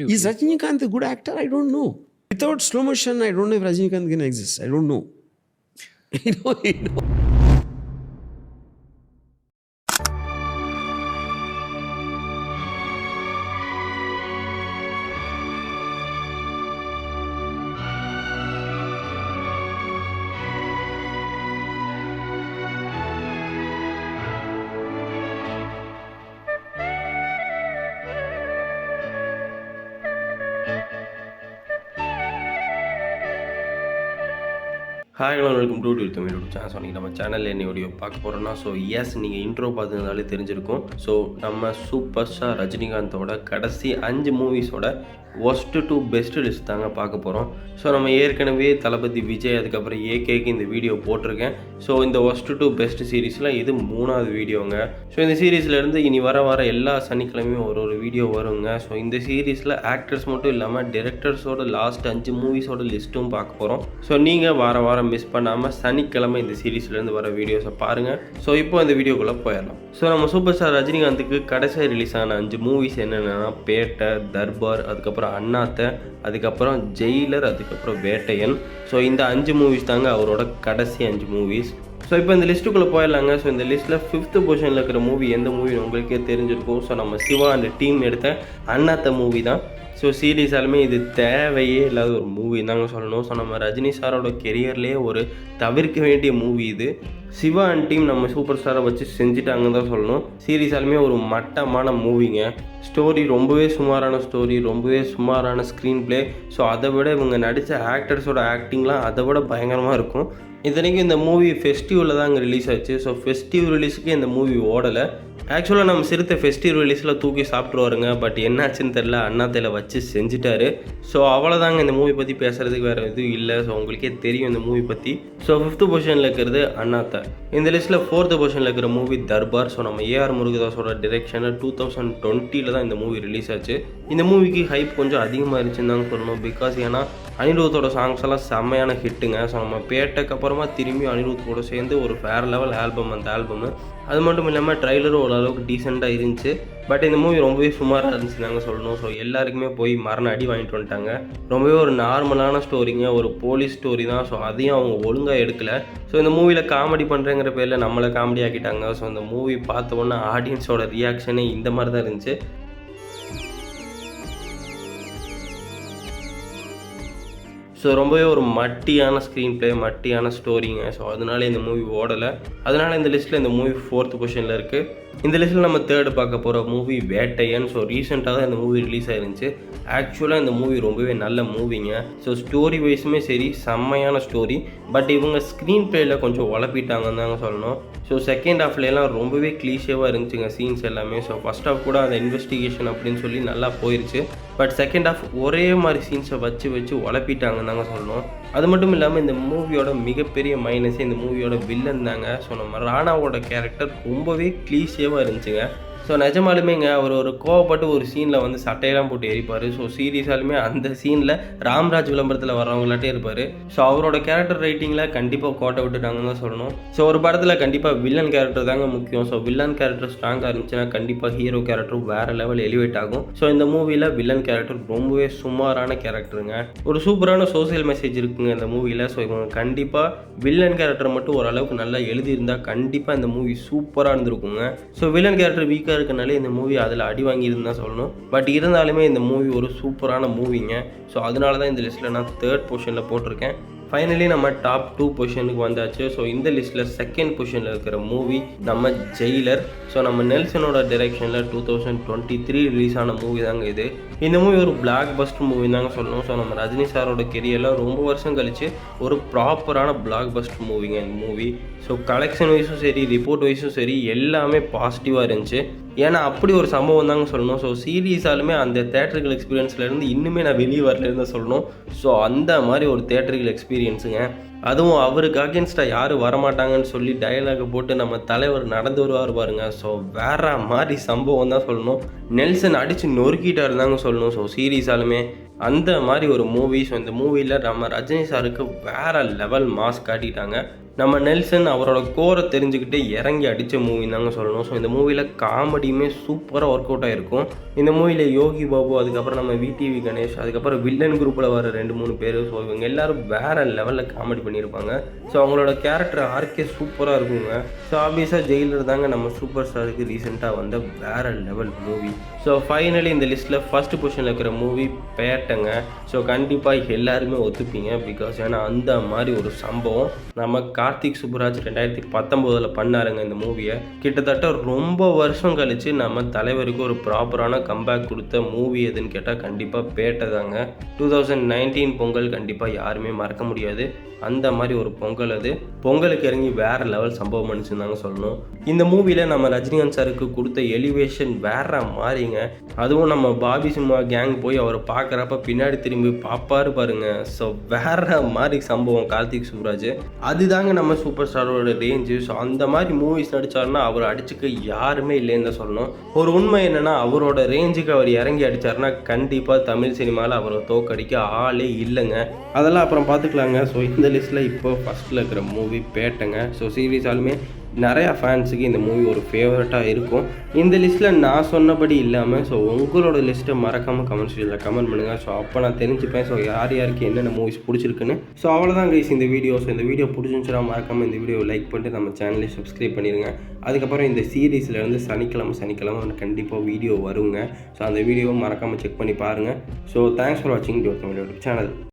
Is Rajinikanth a good actor? I don't know. Without slow motion, I don't know if Rajinikanth can exist. I don't know. you know, you know. Hi hello welcome to to Tamil YouTube channel சொன்னீங்க நம்ம சேனலில் என்ன video பார்க்க போகிறோம்னா so S நீங்கள் intro பார்த்துருந்தாலே தெரிஞ்சிருக்கும். So நம்ம சூப்பர் ஸ்டார் ரஜினிகாந்தோட கடைசி அஞ்சு மூவிஸோட ஒஸ்ட்டு டு பெஸ்ட் லிஸ்ட் தாங்க பார்க்க போகிறோம் ஸோ நம்ம ஏற்கனவே தளபதி விஜய் அதுக்கப்புறம் ஏகேக்கு இந்த வீடியோ போட்டிருக்கேன். ஸோ இந்த ஒஸ்ட்டு டு பெஸ்ட் சீரீஸில் இது மூணாவது வீடியோங்க ஸோ இந்த சீரீஸ்லேருந்து இனி வர வர எல்லா சனிக்கிழமையும் ஒரு ஒரு வீடியோ வருங்க. ஸோ இந்த சீரீஸில் ஆக்டர்ஸ் மட்டும் இல்லாமல் டிரெக்டர்ஸோட லாஸ்ட் அஞ்சு மூவிஸோட லிஸ்ட்டும் பார்க்க போகிறோம் ஸோ நீங்கள் வார வாரம் மிஸ் பண்ணாமல் சனிக்கிழமை இந்த சீரீஸ்லேருந்து வர வீடியோஸை பாருங்கள் ஸோ இப்போ இந்த வீடியோக்குள்ளே போயிடலாம். ஸோ நம்ம சூப்பர் ஸ்டார் ரஜினிகாந்துக்கு கடைசியாக ரிலீஸ் ஆன அஞ்சு மூவிஸ் என்னென்னா பேட்டை தர்பார் அதுக்கப்புறம் அண்ணாத்த அதுக்கப்புறம் ஜெயிலர் அதுக்கப்புறம் வேட்டையன். ஸோ இந்த அஞ்சு மூவிஸ் தாங்க அவரோட கடைசி அஞ்சு மூவிஸ் ஸோ இப்போ இந்த லிஸ்ட்டுக்குள்ளே போயிடலாங்க. ஸோ இந்த லிஸ்ட்டில் ஃபிஃப்த்து பொசிஷனில் இருக்கிற மூவி எந்த மூவி உங்களுக்கே தெரிஞ்சிருக்கும்? ஸோ நம்ம சிவா அந்த டீம் எடுத்த அண்ணாத்த மூவி தான். ஸோ சீரியஸாலுமே இது தேவையே இல்லாத ஒரு மூவி தாங்க சொல்லணும். ஸோ நம்ம ரஜினி சாரோட கெரியர்லேயே ஒரு தவிர்க்க வேண்டிய மூவி இது. சிவா அண்ட் டீம் நம்ம சூப்பர் ஸ்டாரை வச்சு செஞ்சுட்டாங்கன்னு தான் சொல்லணும். சீரியஸாலுமே ஒரு மட்டமான மூவிங்க ஸ்டோரி ரொம்பவே சுமாரான ஸ்டோரி ரொம்பவே சுமாரான ஸ்க்ரீன் பிளே ஸோ அதை விட இவங்க நடித்த ஆக்டர்ஸோட ஆக்டிங்லாம் அதை விட பயங்கரமாக இருக்கும். இத்தனைக்கும் இந்த மூவி ஃபெஸ்டிவலில் தான் அங்கே ரிலீஸ் ஆச்சு. ஸோ ஃபெஸ்டிவ் ரிலீஸுக்கு இந்த மூவி ஓடலை. ஆக்சுவலாக நம்ம சிறுத்தை ஃபெஸ்டிவ் ரிலீஸில் தூக்கி சாப்பிட்ருவாருங்க பட் என்னாச்சுன்னு தெரில அண்ணாத்தையில் வச்சு செஞ்சுட்டாரு. ஸோ அவ்வளோதாங்க இந்த மூவி பற்றி பேசுகிறதுக்கு வேறு எதுவும் இல்லை. ஸோ உங்களுக்கே தெரியும் இந்த மூவி பற்றி ஸோ ஃபிஃப்த்து பொசிஷனில் இருக்கிறது அண்ணாத்தை. இந்த லிஸ்ட்டில் ஃபோர்த்து பொசிஷனில் இருக்கிற மூவி தர்பார். ஸோ நம்ம ஏஆர் முருகதாஸோட டிரெக்ஷனில் டூ தௌசண்ட் டுவெண்ட்டியில் தான் இந்த மூவி ரிலீஸ் ஆச்சு. இந்த மூவிக்கு ஹைப் கொஞ்சம் அதிகமாக இருந்துச்சுன்னு தாங்க சொல்லணும். பிகாஸ் ஏன்னா அனிருத்தோட சாங்ஸ் எல்லாம் செம்மையான ஹிட்டுங்க ஸோ நம்ம பேட்டக்கப்புறமா திரும்பி அனிருத் கூட சேர்ந்து ஒரு வேறு லெவல் ஆல்பம் அந்த ஆல்பம் அது மட்டும் இல்லாமல் ட்ரைலரும் ஓரளவுக்கு டீசெண்டாக இருந்துச்சு. பட் இந்த மூவி ரொம்பவே சுமாராக இருந்துச்சு நாங்கள் சொல்லணும். ஸோ எல்லாருக்குமே போய் மரண அடி வாங்கிட்டு வந்துட்டாங்க. ரொம்பவே ஒரு நார்மலான ஸ்டோரிங்க ஒரு போலீஸ் ஸ்டோரி தான். ஸோ அதையும் அவங்க ஒழுங்காக எடுக்கலை. ஸோ இந்த மூவியில் காமெடி பண்ணுறேங்கிற பேரில் நம்மளை காமெடி ஆக்கிட்டாங்க. ஸோ இந்த மூவி பார்த்த உடனே ஆடியன்ஸோட ரியாக்ஷனே இந்த மாதிரி தான் இருந்துச்சு. ஸோ ரொம்பவே ஒரு மட்டியான ஸ்க்ரீன் ப்ளே மட்டியான ஸ்டோரிங்க ஸோ அதனால இந்த மூவி ஓடலை. அதனால இந்த லிஸ்ட்டில் இந்த மூவி ஃபோர்த் பொசிஷனில் இருக்குது இந்த லிஸ்ட்டில் நம்ம தேர்டு பார்க்க போகிற மூவி வேட்டையன். ஸோ ரீசெண்டாக தான் இந்த மூவி ரிலீஸ் ஆயிருந்துச்சு. ஆக்சுவலாக இந்த மூவி ரொம்பவே நல்ல மூவிங்க ஸோ ஸ்டோரி வைஸுமே சரி செம்மையான ஸ்டோரி பட் இவங்க ஸ்க்ரீன் ப்ளேயில் கொஞ்சம் உழப்பிட்டாங்கன்னு தாங்க சொல்லணும். ஸோ செகண்ட் ஹாஃப்லாம் ரொம்பவே க்ளீஷேவாக இருந்துச்சுங்க சீன்ஸ் எல்லாமே. ஸோ ஃபஸ்ட் ஹாஃப் கூட அந்த இன்வெஸ்டிகேஷன் அப்படின்னு சொல்லி நல்லா போயிருச்சு. பட் செகண்ட் ஆஃப் ஒரே மாதிரி சீன்ஸை வச்சு வச்சு உழப்பிட்டாங்கன்னு தாங்க சொல்லணும். அது மட்டும் இல்லாமல் இந்த மூவியோட மிகப்பெரிய மைனஸே இந்த மூவியோட வில்லன் தாங்க ஸோ நம்ம ராணாவோட கேரக்டர் ரொம்பவே க்ளீஷியவாக இருந்துச்சுங்க. ஸோ நிஜமாலுமேங்க அவர் ஒரு கோவப்பட்டு ஒரு சீனில் வந்து சட்டையெல்லாம் போட்டு எரிப்பார். ஸோ சீரியஸாலுமே அந்த சீனில் ராம்ராஜ் விளம்பரத்தில் வர்றவங்களாட்டே இருப்பார். ஸோ அவரோட கேரக்டர் ரைட்டிங்கில் கண்டிப்பாக கோட்டை விட்டுட்டாங்கன்னு தான் சொல்லணும். ஸோ ஒரு படத்தில் கண்டிப்பாக வில்லன் கேரக்டர் தாங்க முக்கியம். ஸோ வில்லன் கேரக்டர் ஸ்ட்ராங்காக இருந்துச்சுன்னா கண்டிப்பாக ஹீரோ கேரக்டரும் வேறு லெவல் எலிவேட் ஆகும். ஸோ இந்த மூவியில் வில்லன் கேரக்டர் ரொம்பவே சுமாரான கேரக்டருங்க ஒரு சூப்பரான சோசியல் மெசேஜ் இருக்குங்க இந்த மூவியில் ஸோ இவங்க கண்டிப்பாக வில்லன் கேரக்டர் மட்டும் ஓரளவுக்கு நல்லா எழுதியிருந்தால் கண்டிப்பாக இந்த மூவி சூப்பராக இருந்திருக்குங்க. ஸோ வில்லன் கேரக்டர் வீக்காக இருக்கனாலே இந்த மூவி அதில் அடி வாங்கியிருந்தா சொல்லணும். பட் இருந்தாலுமே இந்த மூவி ஒரு சூப்பரான மூவிங்க ஸோ அதனால தான் இந்த லிஸ்ட்டில் நான் தேர்ட் பொசிஷனில் போட்டிருக்கேன். ஃபைனலி நம்ம டாப் டூ பொசிஷனுக்கு வந்தாச்சு. ஸோ இந்த லிஸ்ட்டில் செகண்ட் பொசிஷனில் இருக்கிற மூவி நம்ம ஜெயிலர் ஸோ நம்ம நெல்சனோட டைரெக்ஷனில் two thousand twenty three release ஆன மூவி தாங்க இது. இந்த மூவி ஒரு பிளாக் பஸ்டர் மூவி தாங்க சொல்லணும். ஸோ நம்ம ரஜினி சாரோட கெரியரில் ரொம்ப வருஷம் கழிச்சு ஒரு ப்ராப்பரான பிளாக் பஸ்டர் மூவிங்க இந்த மூவி ஸோ கலெக்ஷன் வைஸும் சரி ரிப்போர்ட் வைஸும் சரி எல்லாமே பாசிட்டிவாக இருந்துச்சு. ஏன்னா அப்படி ஒரு சம்பவம் தாங்க சொல்லணும். ஸோ சீரியஸாலுமே அந்த தேட்டர்கள் எக்ஸ்பீரியன்ஸ்லேருந்து இன்னுமே நான் வெளியே வரலேருந்து சொல்லணும். ஸோ அந்த மாதிரி ஒரு தேட்டர்கள் எக்ஸ்பீரியன்ஸுங்க அதுவும் அவருக்கு அகேன்ஸ்டாக யாரும் வரமாட்டாங்கன்னு சொல்லி டயலாகை போட்டு நம்ம தலைவர் நடந்து வருவார் பாருங்க. ஸோ வேற மாதிரி சம்பவம் தான் சொல்லணும். நெல்சன் அடித்து நொறுக்கிட்டார் தாங்க சொல்லணும். ஸோ சீரியஸாலுமே அந்த மாதிரி ஒரு மூவி ஸோ இந்த மூவியில் நம்ம ரஜினி சாருக்கு வேற லெவல் மாஸ்க் காட்டிட்டாங்க. நம்ம நெல்சன் அவரோட கோரை தெரிஞ்சுக்கிட்டு இறங்கி அடித்த மூவி தாங்க சொல்லணும். ஸோ இந்த மூவியில் காமெடியுமே சூப்பராக ஒர்க் அவுட் ஆகிருக்கும் இந்த மூவியில் யோகி பாபு அதுக்கப்புறம் நம்ம விடிவி கணேஷ் அதுக்கப்புறம் வில்லன் குரூப்பில் வர ரெண்டு மூணு பேர். ஸோ இவங்க எல்லோரும் வேற லெவலில் காமெடி பண்ணியிருப்பாங்க. ஸோ அவங்களோட கேரக்டர் ஆர்கே சூப்பராக இருக்குங்க. ஸோ ஆப்வியஸாக ஜெயிலர் தாங்க நம்ம சூப்பர் ஸ்டாருக்கு ரீசெண்டாக வந்த வேற லெவல் மூவி ஸோ ஃபைனலி இந்த லிஸ்ட்டில் ஃபஸ்ட்டு பொசிஷனில் இருக்கிற மூவி பேட்டங்க. ஸோ கண்டிப்பாக எல்லாருமே ஒத்துப்பீங்க பிகாஸ் ஏன்னா அந்த மாதிரி ஒரு சம்பவம் நம்ம கார்த்திக் சுப்புராஜ் ரெண்டாயிரத்தி பத்தொம்போதில் பண்ணாருங்க இந்த மூவியை கிட்டத்தட்ட ரொம்ப வருஷம் கழித்து நம்ம தலைவருக்கு ஒரு ப்ராப்பரான கம்பேக் கொடுத்த மூவி எதுன்னு கேட்டால் கண்டிப்பாக பேட்டை தாங்க. டூ தௌசண்ட் நைன்டீன் பொங்கல் கண்டிப்பாக யாருமே மறக்க முடியாது. அந்த மாதிரி ஒரு பொங்கல் அது. பொங்கலுக்கு இறங்கி வேற லெவல் சம்பவம் பண்ணிச்சுருந்தாங்க சொல்லணும். இந்த மூவியில் நம்ம ரஜினிகாந்த் சாருக்கு கொடுத்த எலிவேஷன் வேற மாதிரிங்க. அதுவும் நம்ம பாபி சிம்மா கேங் போய் அவரை பார்க்குறப்ப பின்னாடி திரும்பி பார்ப்பாரு பாருங்க. ஸோ வேற மாதிரி சம்பவம் கார்த்திக் சுப்ராஜ் அதுதாங்க நம்ம சூப்பர் ஸ்டாரோட ரேஞ்சு ஸோ அந்த மாதிரி மூவிஸ் நடிச்சாருன்னா அவர் அடிச்சுக்க யாருமே இல்லைன்னு தான் சொல்லணும். ஒரு உண்மை என்னென்னா அவரோட ரேஞ்சுக்கு அவர் இறங்கி அடிச்சாருன்னா கண்டிப்பாக தமிழ் சினிமாவில் அவரை தோக்கடிக்க ஆளே இல்லைங்க. அதெல்லாம் அப்புறம் பார்த்துக்கலாங்க. ஸோ இந்த லிஸ்ட்டில் இப்போ ஃபஸ்ட்டில் இருக்கிற மூவி பேட்டங்க. ஸோ சீரியஸாலுமே நிறையா ஃபேன்ஸுக்கு இந்த மூவி ஒரு ஃபேவரட்டாக இருக்கும். இந்த லிஸ்ட்டில் நான் சொன்னபடி இல்லாமல் ஸோ உங்களோட லிஸ்ட்டை மறக்காமல் கமெண்ட் செக்ஷனில் கமெண்ட் பண்ணுங்கள் ஸோ அப்போ நான் தெரிஞ்சுப்பேன். ஸோ யார் யாருக்கு என்னென்ன மூவிஸ் பிடிச்சிருக்குன்னு. ஸோ அவ்வளோதான் கைஸ் இந்த வீடியோ ஸோ இந்த வீடியோ பிடிச்சிருந்துச்சுனா மறக்காமல் இந்த வீடியோவை லைக் பண்ணிட்டு நம்ம சேனலை சப்ஸ்கிரைப் பண்ணிடுங்க அதுக்கப்புறம் இந்த சீரீஸ்லேருந்து சனிக்கிழமை சனிக்கிழமை கண்டிப்பாக வீடியோ வருங்க. ஸோ அந்த வீடியோவை மறக்காமல் செக் பண்ணி பாருங்கள் ஸோ தேங்க்ஸ் ஃபார் வாட்சிங் யூடியூப் சேனல்